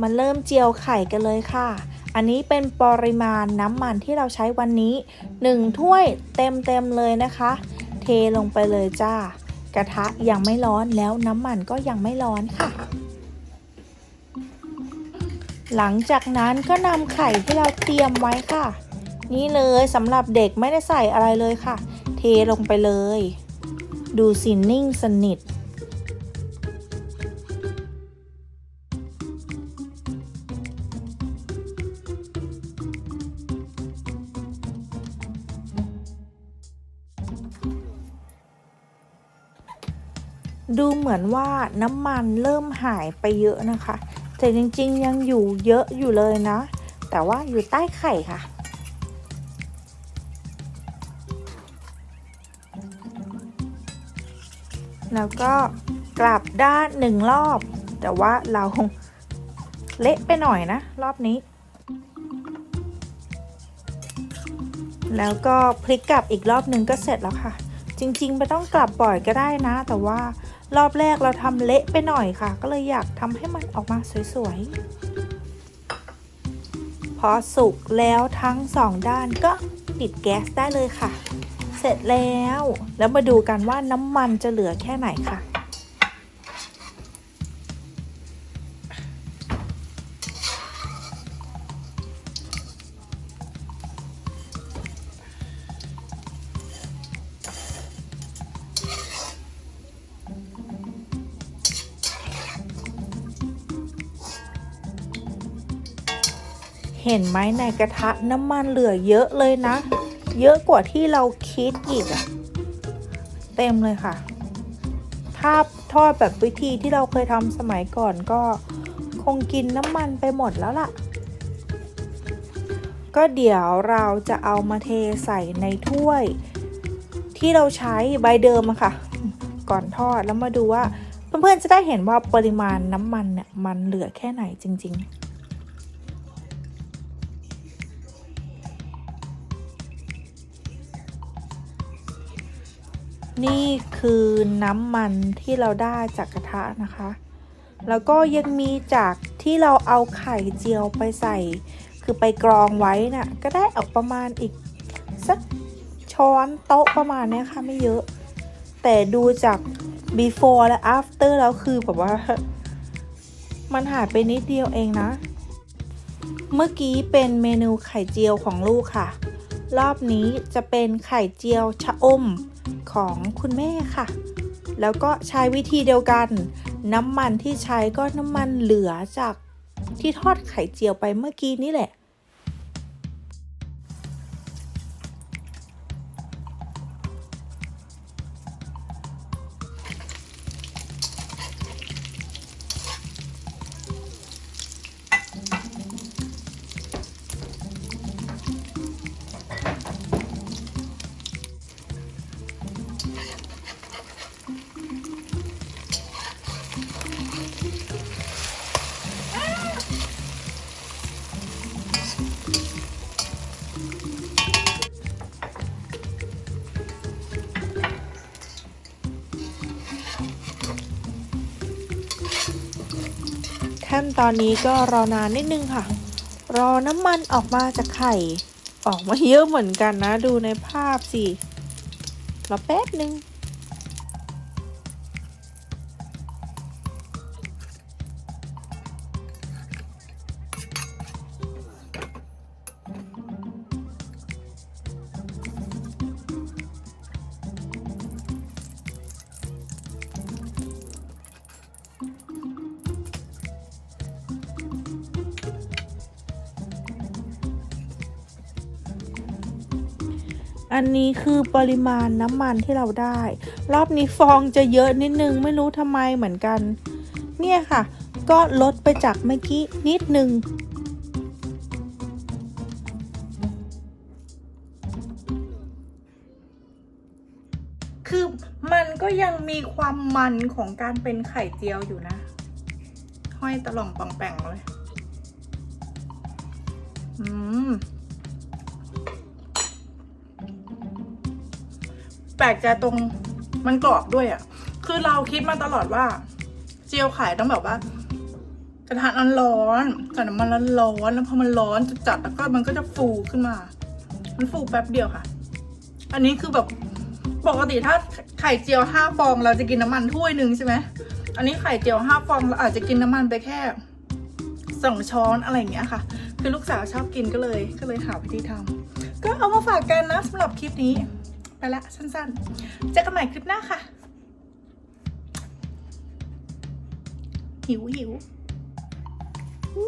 มาเริ่มเจียวไข่กันเลยค่ะ อันนี้เป็นปริมาณน้ำมันที่เราใช้วันนี้ 1 ถ้วยเต็มๆเลยนะคะ เทลงไปเลยจ้า กระทะยังไม่ร้อนแล้วน้ำมันก็ยังไม่ร้อนค่ะ หลังจากนั้นก็นำไข่ที่เราเตรียมไว้ค่ะ นี่เลยสำหรับเด็กไม่ได้ใส่อะไรเลยค่ะ เทลงไปเลย ดูสินิ่งสนิท ดูเหมือนว่าน้ำมันเริ่มหายไปเยอะนะคะ แต่จริงๆยังอยู่เยอะอยู่เลยนะ แต่ว่าอยู่ใต้ไข่ค่ะ แล้วก็กลับด้านหนึ่งรอบ แต่ว่าเราเละไปหน่อยนะ รอบนี้ แล้วก็พลิกกลับอีกรอบหนึ่งก็เสร็จแล้วค่ะ จริงๆไม่ต้องกลับบ่อยก็ได้นะ แต่ว่า รอบแรกเราทำเละไปหน่อยค่ะ ก็เลยอยากทำให้มันออกมาสวยๆ พอสุกแล้วทั้งสองด้านก็ปิดแก๊สได้เลยค่ะ เสร็จแล้ว แล้วมาดูกันว่าน้ำมันจะเหลือแค่ไหนค่ะ เห็นไหมในกระทะน้ำมันเหลือเยอะเลยนะ เยอะกว่าที่เราคิดอีกอะเต็มเลยค่ะ ถ้าทอดแบบวิธีที่เราเคยทำสมัยก่อนก็คงกินน้ำมันไปหมดแล้วล่ะ ก็เดี๋ยวเราจะเอามาเทใส่ในถ้วย ที่เราใช้ใบเดิมอะค่ะ ก่อนทอดแล้วมาดูว่า เพื่อนๆจะได้เห็นว่าปริมาณน้ำมันเนี่ยมันเหลือแค่ไหนจริง ๆ นี่คือน้ำมันที่เราได้จากกระทะนะคะ แล้วก็ยังมีจากที่เราเอาไข่เจียวไปใส่ คือไปกรองไว้นะ่ะ ก็ได้ออกประมาณอีกสักช้อนโต๊ะประมาณเนี้ยค่ะไม่เยอะ แต่ดูจาก before และ after แล้วคือแบบว่า มันหายไปนิดเดียวเองนะ เมื่อกี้เป็นเมนูไข่เจียวของลูกค่ะ รอบนี้จะเป็นไข่เจียวชะอม ของคุณแม่ค่ะ แล้วก็ใช้วิธีเดียวกัน น้ำมันที่ใช้ก็น้ำมันเหลือจากที่ทอดไข่เจียวไปเมื่อกี้นี่แหละ ขั้นตอนนี้ก็รอนานนิดนึงค่ะ รอน้ำมันออกมาจากไข่ ออกมาเยอะเหมือนกันนะ ดูในภาพสิรอแป๊บนึง อันนี้คือปริมาณน้ำมันที่เราได้ รอบนี้ฟองจะเยอะนิดนึงไม่รู้ทำไมเหมือนกัน เนี่ยค่ะ ก็ลดไปจากเมื่อกี้นิดนึงคือมันก็ยังมีความมันของการเป็นไข่เจียวอยู่นะ ห้อยตะล่องปองแปงเลย อืม ลกใจตรงมันกรอบด้วยอะ่ะ คือเราคิดมาตลอดว่า เจียวไข่ต้องแบบว่ากระทะนั้นร้อนๆใส่น้ำมันร้อนแล้วพอมันร้อนจะจัดแล้วก็มันก็จะฟูขึ้นมา มันฟูแป๊บเดียวค่ะ อันนี้คือแบบปกติถ้าไข่เจียวห้าฟอง เราจะกินน้ำมันถ้วยหนึ่งใช่ไหมอันนี้ไข่เจียวห้าฟองเราอาจจะกินน้ำมันไปแค่สองช้อนอะไรอย่างเงี้ยค่ะ คือลูกสาวชอบกินก็เลย ก็เลยหาวิธีทำก็เอามาฝากกันนะสำหรับคลิปนี้ ไปละสั้นๆ เจอกันใหม่คลิปหน้าค่ะ หิวหิวอ